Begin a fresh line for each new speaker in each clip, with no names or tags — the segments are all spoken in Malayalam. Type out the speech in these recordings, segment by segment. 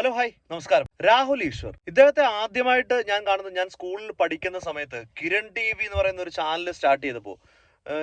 ഹലോ ഹായ് നമസ്കാരം. രാഹുൽ ഈശ്വർ. ഇദ്ദേഹത്തെ ആദ്യമായിട്ട് ഞാൻ കാണുന്നത് ഞാൻ സ്കൂളിൽ പഠിക്കുന്ന സമയത്ത് കിരൺ ടി വി എന്ന് പറയുന്ന ഒരു ചാനൽ സ്റ്റാർട്ട് ചെയ്തപ്പോൾ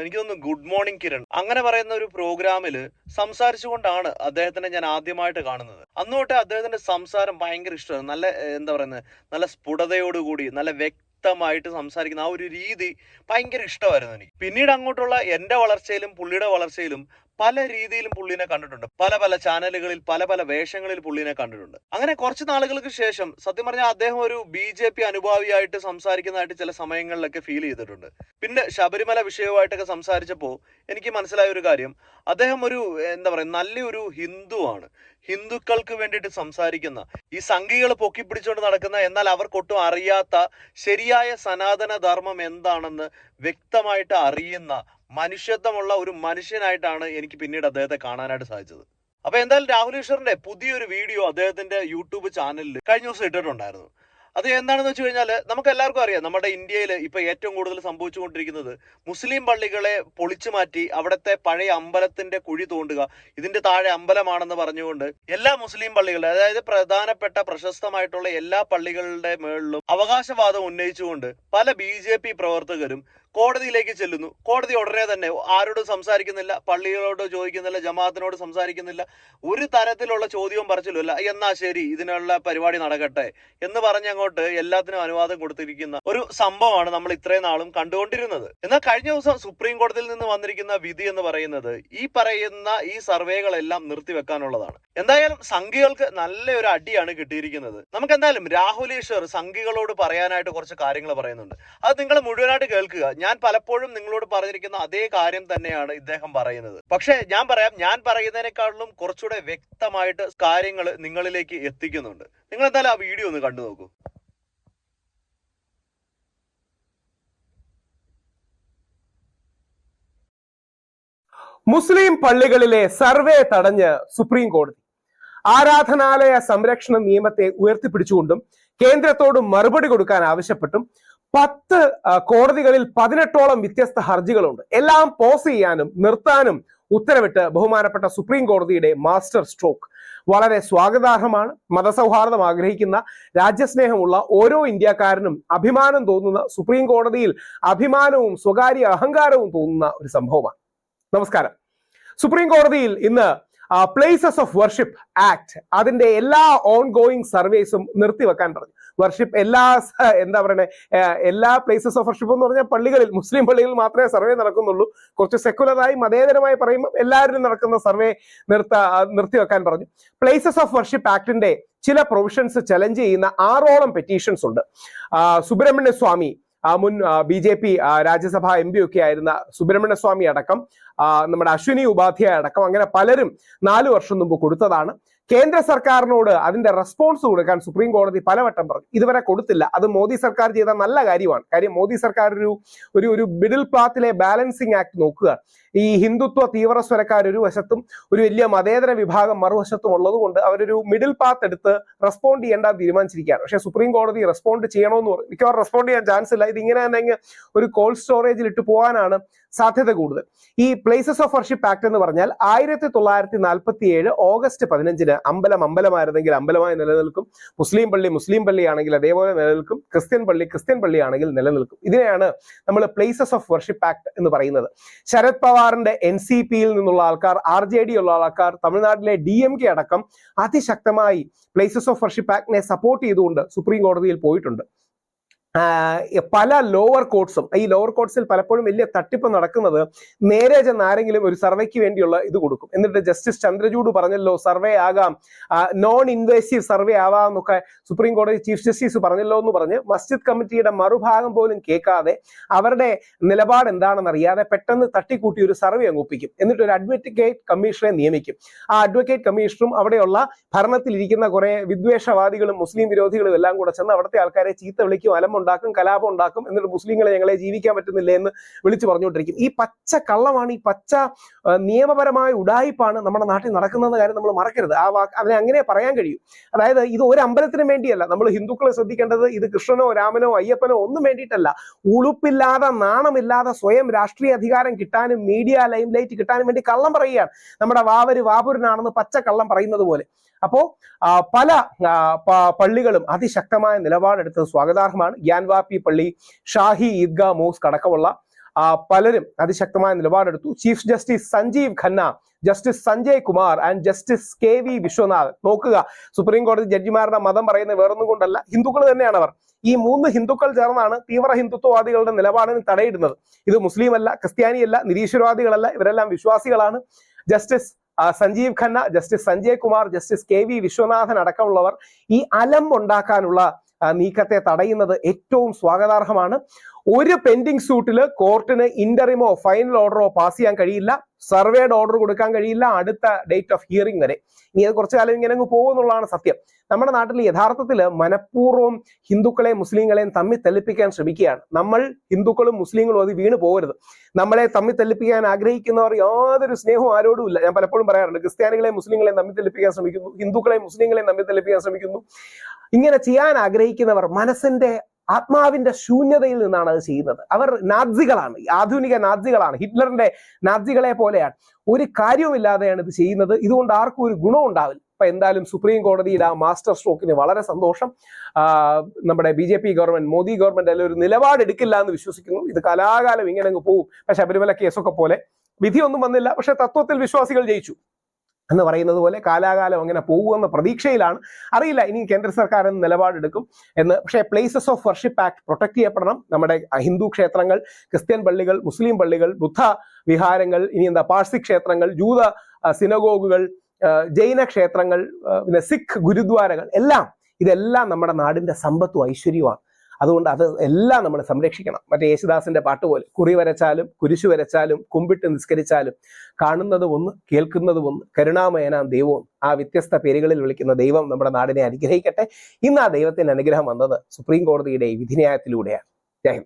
എനിക്ക് തോന്നുന്നു ഗുഡ് മോർണിംഗ് കിരൺ. അങ്ങനെ പറയുന്ന ഒരു പ്രോഗ്രാമിൽ സംസാരിച്ചുകൊണ്ടാണ് അദ്ദേഹത്തിനെ ഞാൻ ആദ്യമായിട്ട് കാണുന്നത്. അന്ന് തൊട്ടേ അദ്ദേഹത്തിന്റെ സംസാരം ഭയങ്കര ഇഷ്ടമാണ്. നല്ല എന്താ പറയുന്നത് നല്ല സ്ഫുടതയോടുകൂടി നല്ല വ്യക്തമായിട്ട് സംസാരിക്കുന്ന ആ ഒരു രീതി ഭയങ്കര ഇഷ്ടമായിരുന്നു എനിക്ക്. പിന്നീട് അങ്ങോട്ടുള്ള എന്റെ വളർച്ചയിലും പുള്ളിയുടെ വളർച്ചയിലും പല രീതിയിലും പുള്ളിനെ കണ്ടിട്ടുണ്ട്. പല പല ചാനലുകളിൽ പല പല വേഷങ്ങളിൽ പുള്ളിനെ കണ്ടിട്ടുണ്ട്. അങ്ങനെ കുറച്ച് നാളുകൾക്ക് ശേഷം സത്യം പറഞ്ഞാൽ അദ്ദേഹം ഒരു ബി ജെ പി അനുഭാവിയായിട്ട് സംസാരിക്കുന്നതായിട്ട് ചില സമയങ്ങളിലൊക്കെ ഫീൽ ചെയ്തിട്ടുണ്ട്. പിന്നെ ശബരിമല വിഷയവുമായിട്ടൊക്കെ സംസാരിച്ചപ്പോൾ എനിക്ക് മനസ്സിലായ ഒരു കാര്യം. അദ്ദേഹം ഒരു എന്താ പറയുക നല്ലൊരു ഹിന്ദുവാണ്. ഹിന്ദുക്കൾക്ക് വേണ്ടിയിട്ട് സംസാരിക്കുന്ന ഈ സംഘികൾ പൊക്കിപ്പിടിച്ചുകൊണ്ട് നടക്കുന്ന എന്നാൽ അവർക്കൊട്ടും അറിയാത്ത ശരിയായ സനാതന ധർമ്മം എന്താണെന്ന് വ്യക്തമായിട്ട് അറിയുന്ന മനുഷ്യത്വമുള്ള ഒരു മനുഷ്യനായിട്ടാണ് എനിക്ക് പിന്നീട് അദ്ദേഹത്തെ കാണാനായിട്ട് സാധിച്ചത്. അപ്പൊ എന്തായാലും രാഹുൽ ഈശ്വറിന്റെ പുതിയൊരു വീഡിയോ അദ്ദേഹത്തിന്റെ യൂട്യൂബ് ചാനലിൽ കഴിഞ്ഞ ദിവസം ഇട്ടിട്ടുണ്ടായിരുന്നു. അത് എന്താണെന്ന് വെച്ച് കഴിഞ്ഞാൽ നമുക്ക് എല്ലാവർക്കും അറിയാം നമ്മുടെ ഇന്ത്യയിൽ ഇപ്പൊ ഏറ്റവും കൂടുതൽ സംഭവിച്ചുകൊണ്ടിരിക്കുന്നത് മുസ്ലിം പള്ളികളെ പൊളിച്ചു മാറ്റി അവിടുത്തെ പഴയ അമ്പലത്തിന്റെ കുഴി തോണ്ടുക ഇതിന്റെ താഴെ അമ്പലമാണെന്ന് പറഞ്ഞുകൊണ്ട് എല്ലാ മുസ്ലിം പള്ളികളുടെ അതായത് പ്രധാനപ്പെട്ട പ്രശസ്തമായിട്ടുള്ള എല്ലാ പള്ളികളുടെ മേളിലും അവകാശവാദം ഉന്നയിച്ചുകൊണ്ട് പല ബി പ്രവർത്തകരും കോടതിയിലേക്ക് ചെല്ലുന്നു. കോടതി ഉടനെ തന്നെ ആരോടും സംസാരിക്കുന്നില്ല പള്ളികളോട് ചോദിക്കുന്നില്ല ജമാഅത്തിനോട് സംസാരിക്കുന്നില്ല ഒരു തരത്തിലുള്ള ചോദ്യവും പറച്ചിലുമില്ല. എന്നാ ശരി ഇതിനുള്ള പരിപാടി നടക്കട്ടെ എന്ന് പറഞ്ഞ് അങ്ങോട്ട് എല്ലാത്തിനും അനുവാദം കൊടുത്തിരിക്കുന്ന ഒരു സംഭവമാണ് നമ്മൾ ഇത്രയും നാളും കണ്ടുകൊണ്ടിരുന്നത്. എന്നാൽ കഴിഞ്ഞ ദിവസം സുപ്രീം കോടതിയിൽ നിന്ന് വന്നിരിക്കുന്ന വിധി എന്ന് പറയുന്നത് ഈ പറയുന്ന ഈ സർവേകളെല്ലാം നിർത്തിവെക്കാനുള്ളതാണ്. എന്തായാലും സംഘികൾക്ക് നല്ല ഒരു അടിയാണ് കിട്ടിയിരിക്കുന്നത്. നമുക്ക് എന്തായാലും രാഹുൽ ഈശ്വർ സംഘികളോട് പറയാനായിട്ട് കുറച്ച് കാര്യങ്ങൾ പറയുന്നുണ്ട്. അത് നിങ്ങൾ മുഴുവനായിട്ട് കേൾക്കുക. ഞാൻ പലപ്പോഴും നിങ്ങളോട് പറഞ്ഞിരിക്കുന്ന അതേ കാര്യം തന്നെയാണ് ഇദ്ദേഹം പറയുന്നത്. പക്ഷേ ഞാൻ പറയാം ഞാൻ പറയുന്നതിനേക്കാളും കുറച്ചുകൂടെ വ്യക്തമായിട്ട് കാര്യങ്ങൾ നിങ്ങളിലേക്ക് എത്തിക്കുന്നുണ്ട്. നിങ്ങൾ എന്തായാലും ആ വീഡിയോ ഒന്ന് കണ്ടു നോക്കൂ.
മുസ്ലിം പള്ളികളിലെ സർവേ തടഞ്ഞ് സുപ്രീം കോടതി. ആരാധനാലയ സംരക്ഷണ നിയമത്തെ ഉയർത്തിപ്പിടിച്ചുകൊണ്ടും കേന്ദ്രത്തോട് മറുപടി കൊടുക്കാൻ ആവശ്യപ്പെട്ടും പത്ത് കോടതികളിൽ പതിനെട്ടോളം വ്യത്യസ്ത ഹർജികളുണ്ട്. എല്ലാം പോസ് ചെയ്യാനും നിർത്താനും ഉത്തരവിട്ട് ബഹുമാനപ്പെട്ട സുപ്രീം കോടതിയുടെ മാസ്റ്റർ സ്ട്രോക്ക്. വളരെ സ്വാഗതാർഹമാണ്. മതസൗഹാർദ്ദം ആഗ്രഹിക്കുന്ന രാജ്യസ്നേഹമുള്ള ഓരോ ഇന്ത്യക്കാരനും അഭിമാനം തോന്നുന്ന സുപ്രീം കോടതിയിൽ അഭിമാനവും സ്വകാര്യ അഹങ്കാരവും തോന്നുന്ന ഒരു സംഭവമാണ്. നമസ്കാരം. സുപ്രീം കോടതിയിൽ ഇന്ന് പ്ലേസസ് ഓഫ് വർഷിപ്പ് ആക്ട് അതിന്റെ എല്ലാ ഓൺ ഗോയിങ് സർവേസും നിർത്തിവെക്കാൻ പറഞ്ഞു. വർഷിപ്പ് എല്ലാ എന്താ പറയണേ എല്ലാ പ്ലേസസ് ഓഫ് വർഷിപ്പ് എന്ന് പറഞ്ഞാൽ പള്ളികളിൽ മുസ്ലിം പള്ളികളിൽ മാത്രമേ സർവേ നടക്കുന്നുള്ളൂ. കുറച്ച് സെക്കുലറായി മതേതരമായി പറയുമ്പോൾ എല്ലാവരും നടക്കുന്ന സർവേ നിർത്ത നിർത്തിവെക്കാൻ പറഞ്ഞു. പ്ലേസസ് ഓഫ് വർഷിപ്പ് ആക്ടിന്റെ ചില പ്രൊവിഷൻസ് ചലഞ്ച് ചെയ്യുന്ന ആറോളം പെറ്റീഷൻസ് ഉണ്ട്. സുബ്രഹ്മണ്യ സ്വാമി മുൻ B J P Rajya Sabha M P ഒക്കെ ആയിരുന്ന സുബ്രഹ്മണ്യ സ്വാമി അടക്കം നമ്മുടെ അശ്വിനി ഉപാധ്യായ അടക്കം അങ്ങനെ പലരും നാലു വർഷം മുമ്പ് കൊടുത്തതാണ്. കേന്ദ്ര സർക്കാരിനോട് അതിന്റെ റെസ്പോൺസ് കൊടുക്കാൻ സുപ്രീം കോടതി പലവട്ടം പറഞ്ഞു. ഇതുവരെ കൊടുത്തില്ല. അത് മോദി സർക്കാർ ചെയ്ത നല്ല കാര്യമാണ്. കാര്യം മോദി സർക്കാർ ഒരു ഒരു ഒരു മിഡിൽ പാത്തിലെ ബാലൻസിങ് ആക്ട് നോക്കുക. ഈ ഹിന്ദുത്വ തീവ്ര സ്വരക്കാർ ഒരു വശത്തും ഒരു വലിയ മതേതര വിഭാഗം മറുവശത്തും ഉള്ളത് കൊണ്ട് അവരൊരു മിഡിൽ പാത്ത് എടുത്ത് റെസ്പോണ്ട് ചെയ്യേണ്ട തീരുമാനിച്ചിരിക്കുകയാണ്. പക്ഷേ സുപ്രീം കോടതി റെസ്പോണ്ട് ചെയ്യണമെന്ന് പറഞ്ഞു മിക്കവാറും റെസ്പോണ്ട് ചെയ്യാൻ ചാൻസ് ഇല്ല. ഇത് ഇങ്ങനെ തന്നെ ഒരു കോൾഡ് സ്റ്റോറേജിൽ ഇട്ട് പോകാനാണ് സാധ്യത കൂടുതൽ. ഈ പ്ലേസസ് ഓഫ് വർഷിപ്പ് ആക്ട് എന്ന് പറഞ്ഞാൽ ആയിരത്തി തൊള്ളായിരത്തി നാൽപ്പത്തി ഏഴ് ഓഗസ്റ്റ് പതിനഞ്ചിന് അമ്പലം അമ്പലമായിരുന്നെങ്കിൽ അമ്പലമായി നിലനിൽക്കും. മുസ്ലിം പള്ളി മുസ്ലിം പള്ളിയാണെങ്കിൽ അതേപോലെ നിലനിൽക്കും. ക്രിസ്ത്യൻ പള്ളി ക്രിസ്ത്യൻ പള്ളിയാണെങ്കിൽ നിലനിൽക്കും. ഇതിനെയാണ് നമ്മൾ പ്ലേസസ് ഓഫ് വർഷിപ്പ് ആക്ട് എന്ന് പറയുന്നത്. ശരത് പവാറിന്റെ എൻ സി പിയിൽ നിന്നുള്ള ആൾക്കാർ ആർ ജെ ഡി ഉള്ള ആൾക്കാർ തമിഴ്നാട്ടിലെ ഡി എം കെ അടക്കം അതിശക്തമായി പ്ലേസസ് ഓഫ് വർഷിപ്പ് ആക്ടിനെ സപ്പോർട്ട് ചെയ്തുകൊണ്ട് സുപ്രീം കോടതിയിൽ പോയിട്ടുണ്ട്. പല ലോവർ കോർട്സും ഈ ലോവർ കോർട്സിൽ പലപ്പോഴും വലിയ തട്ടിപ്പ് നടക്കുന്നത് നേരെ ചെന്ന് ആരെങ്കിലും ഒരു സർവേക്ക് വേണ്ടിയുള്ള ഇത് കൊടുക്കും. എന്നിട്ട് ജസ്റ്റിസ് ചന്ദ്രചൂഡ് പറഞ്ഞല്ലോ സർവേ ആകാം. നോൺ ഇൻവേസീവ് സർവേ ആവാം എന്നൊക്കെ സുപ്രീം കോടതി ചീഫ് ജസ്റ്റിസ് പറഞ്ഞല്ലോ എന്ന് പറഞ്ഞ് മസ്ജിദ് കമ്മിറ്റിയുടെ മറുഭാഗം പോലും കേൾക്കാതെ അവരുടെ നിലപാട് എന്താണെന്ന് അറിയാതെ പെട്ടെന്ന് തട്ടിക്കൂട്ടി ഒരു സർവേ അങ്ങ് ഒപ്പിക്കും. എന്നിട്ട് ഒരു അഡ്വക്കേറ്റ് കമ്മീഷനെ നിയമിക്കും. ആ അഡ്വക്കേറ്റ് കമ്മീഷണറും അവിടെയുള്ള ഭരണത്തിലിരിക്കുന്ന കുറെ വിദ്വേഷവാദികളും മുസ്ലിം വിരോധികളും എല്ലാം കൂടെ ചെന്ന് അവിടുത്തെ ആൾക്കാരെ ചീത്ത വിളിക്കും അലമുണ്ടാക്കും കലാപം ഉണ്ടാക്കും എന്നിട്ട് മുസ്ലിങ്ങളെ ഞങ്ങളെ ജീവിക്കാൻ പറ്റുന്നില്ല എന്ന് വിളിച്ചു പറഞ്ഞുകൊണ്ടിരിക്കും. ഈ പച്ച കള്ളമാണ് ഈ പച്ച നിയമപരമായ ഉടായിപ്പാണ് നമ്മുടെ നാട്ടിൽ നടക്കുന്നത് കാര്യം നമ്മൾ മറക്കരുത്. ആ വാക്ക് അതിനെ അങ്ങനെ പറയാൻ കഴിയും. അതായത് ഇത് ഒരു അമ്പലത്തിന് വേണ്ടിയല്ല. നമ്മൾ ഹിന്ദുക്കളെ ശ്രദ്ധിക്കേണ്ടത് ഇത് കൃഷ്ണനോ രാമനോ അയ്യപ്പനോ ഒന്നും വേണ്ടിയിട്ടല്ല. ഉളുപ്പില്ലാതെ നാണമില്ലാതെ സ്വയം രാഷ്ട്രീയ അധികാരം കിട്ടാനും മീഡിയ ലൈം ലൈറ്റ് കിട്ടാനും വേണ്ടി കള്ളം പറയുകയാണ് നമ്മുടെ വാവര് വാപുരനാണെന്ന് പച്ച കള്ളം പറയുന്നത് പോലെ. അപ്പോ പല പള്ളികളും അതിശക്തമായ നിലപാടെടുത്തത് സ്വാഗതാർഹമാണ്. ഗ്യാൻവാപ്പി പള്ളി ഷാഹി ഈദ്ഗാ മോസ്ക് അടക്കമുള്ള പലരും അതിശക്തമായ നിലപാടെടുത്തു. Chief justice Sanjiv Khanna justice Sanjay Kumar and justice K V Viswanath. നോക്കുക സുപ്രീം കോടതി ജഡ്ജിമാരുടെ മതം പറയുന്നത് വേറൊന്നും കൊണ്ടല്ല ഹിന്ദുക്കൾ തന്നെയാണ് അവർ. ഈ മൂന്ന് ഹിന്ദുക്കൾ ചേർന്നാണ് തീവ്ര ഹിന്ദുത്വവാദികളുടെ നിലപാടിന് തടയിടുന്നത്. ഇത് മുസ്ലിം അല്ല ക്രിസ്ത്യാനിയല്ല നിരീശ്വരവാദികളല്ല ഇവരെല്ലാം വിശ്വാസികളാണ്. Justice Sanjiv Khanna justice Sanjay Kumar justice K V Viswanathan അടക്കമുള്ളവർ ഈ അലം ഉണ്ടാക്കാനുള്ള നീക്കത്തെ തടയുന്നത് ഏറ്റവും സ്വാഗതാർഹമാണ്. ഒരു പെൻഡിങ് സൂട്ടിൽ കോർട്ടിന് ഇന്ററിമോ ഫൈനൽ ഓർഡറോ പാസ് ചെയ്യാൻ കഴിയില്ല. സർവേഡ് ഓർഡർ കൊടുക്കാൻ കഴിയില്ല. അടുത്ത ഡേറ്റ് ഓഫ് ഹിയറിംഗ് വരെ. ഇനി അത് കുറച്ചു കാലം ഇങ്ങനെ അങ്ങ് പോകുമെന്നുള്ളതാണ് സത്യം. നമ്മുടെ നാട്ടിൽ യഥാർത്ഥത്തിൽ മനഃപൂർവം ഹിന്ദുക്കളെയും മുസ്ലിങ്ങളെയും തമ്മിൽ തെല്ലിപ്പിക്കാൻ ശ്രമിക്കുകയാണ്. നമ്മൾ ഹിന്ദുക്കളും മുസ്ലിങ്ങളും അത് വീണ് പോകരുത്. നമ്മളെ തമ്മിൽ തെല്ലിപ്പിക്കാൻ ആഗ്രഹിക്കുന്നവർ യാതൊരു സ്നേഹവും ആരോടും ഇല്ല. ഞാൻ പലപ്പോഴും പറയാറുണ്ട് ക്രിസ്ത്യാനികളെയും മുസ്ലിങ്ങളെയും തമ്മിൽ തെല്ലിപ്പിക്കാൻ ശ്രമിക്കുന്നു ഹിന്ദുക്കളെയും മുസ്ലിങ്ങളെയും തമ്മിൽ തെല്ലിപ്പിക്കാൻ ശ്രമിക്കുന്നു. ഇങ്ങനെ ചെയ്യാൻ ആഗ്രഹിക്കുന്നവർ മനസ്സിന്റെ ആത്മാവിന്റെ ശൂന്യതയിൽ നിന്നാണ് അത് ചെയ്യുന്നത്. അവർ നാസികളാണ് ആധുനിക നാസികളാണ് ഹിറ്റ്ലറിന്റെ നാസികളെ പോലെയാണ്. ഒരു കാര്യവുമില്ലാതെയാണ് ഇത് ചെയ്യുന്നത്. ഇതുകൊണ്ട് ആർക്കും ഒരു ഗുണം ഉണ്ടാവില്ല. അപ്പൊ എന്തായാലും സുപ്രീം കോടതിയിൽ ആ മാസ്റ്റർ സ്ട്രോക്കിന് വളരെ സന്തോഷം. നമ്മുടെ B J P government Modi government അതിൽ ഒരു നിലപാടെടുക്കില്ല എന്ന് വിശ്വസിക്കുന്നു. ഇത് കലാകാലം ഇങ്ങനെ അങ്ങ് പക്ഷെ ശബരിമല കേസൊക്കെ പോലെ വിധിയൊന്നും വന്നില്ല. പക്ഷെ തത്വത്തിൽ വിശ്വാസികൾ ജയിച്ചു. എന്ന് പറയുന്നത് പോലെ കാലാകാലം അങ്ങനെ പോകുമെന്ന പ്രതീക്ഷയിലാണ്. അറിയില്ല ഇനി കേന്ദ്ര സർക്കാർ എന്ന് നിലപാടെടുക്കും എന്ന്. പക്ഷേ places of worship act protect ചെയ്യപ്പെടണം. നമ്മുടെ ഹിന്ദു ക്ഷേത്രങ്ങൾ ക്രിസ്ത്യൻ പള്ളികൾ മുസ്ലിം പള്ളികൾ ബുദ്ധ വിഹാരങ്ങൾ ഇനി എന്താ പാഴ്സി ക്ഷേത്രങ്ങൾ ജൂത സിനഗോഗുകൾ ജൈന ക്ഷേത്രങ്ങൾ പിന്നെ സിഖ് ഗുരുദ്വാരകൾ എല്ലാം. ഇതെല്ലാം നമ്മുടെ നാടിന്റെ സമ്പത്തും ഐശ്വര്യവുമാണ്. അതുകൊണ്ട് അത് എല്ലാം നമ്മൾ സംരക്ഷിക്കണം. മറ്റേ യേശുദാസിന്റെ പാട്ട് പോലെ. കുറി വരച്ചാലും കുരിശു വരച്ചാലും കുമ്പിട്ട് നിസ്കരിച്ചാലും കാണുന്നത് ഒന്ന് കേൾക്കുന്നത് ഒന്ന് കരുണാമയനാം ദൈവവും ആ വ്യത്യസ്ത പേരുകളിൽ വിളിക്കുന്ന ദൈവം നമ്മുടെ നാടിനെ അനുഗ്രഹിക്കട്ടെ. ഇന്ന് ആ ദൈവത്തിന്റെ അനുഗ്രഹം വന്നത് സുപ്രീം കോടതിയുടെ വിധിന്യായത്തിലൂടെയാണ്. ജയ